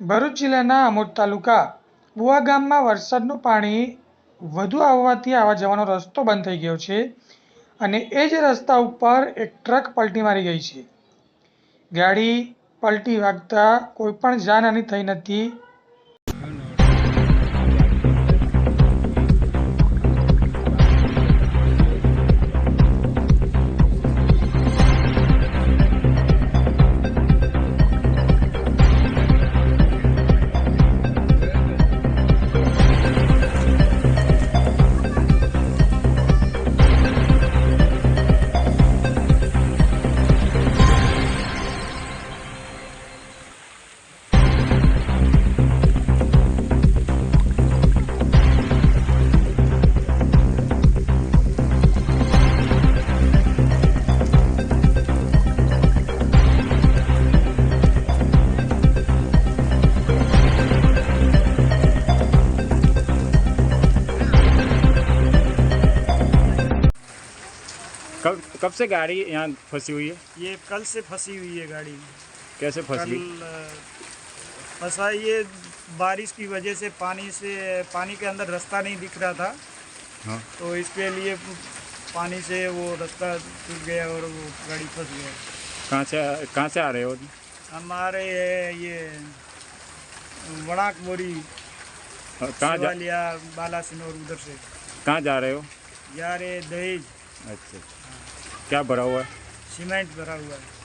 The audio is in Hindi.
ભરૂચ જિલ્લાના આમોદ તાલુકા બુવા ગામમાં વરસાદનું પાણી વધુ આવવાથી આવવા જવાનો રસ્તો બંધ થઈ ગયો છે અને એ જ રસ્તા ઉપર એક ટ્રક પલટી મારી ગઈ છે. ગાડી પલટી વાગતા કોઈ પણ જાનહાનિ થઈ નથી. कब कब से गाड़ी यहाँ फंसी हुई है? ये कल से फंसी हुई है गाड़ी। कैसे कल फंसी फंसा ये बारिश की वजह से पानी से पानी के अंदर रास्ता नहीं दिख रहा था। हाँ। तो इसके लिए पानी से वो रास्ता टूट गया और वो गाड़ी फंस गया। कहाँ से कहाँ से आ रहे हो? हमारे ये वड़ाक बोरी कहाँ बाला सिनोर उधर से। कहाँ जा रहे हो? जा रहे दहेज। अच्छा। क्या भरा हुआ है? सीमेंट भरा हुआ है।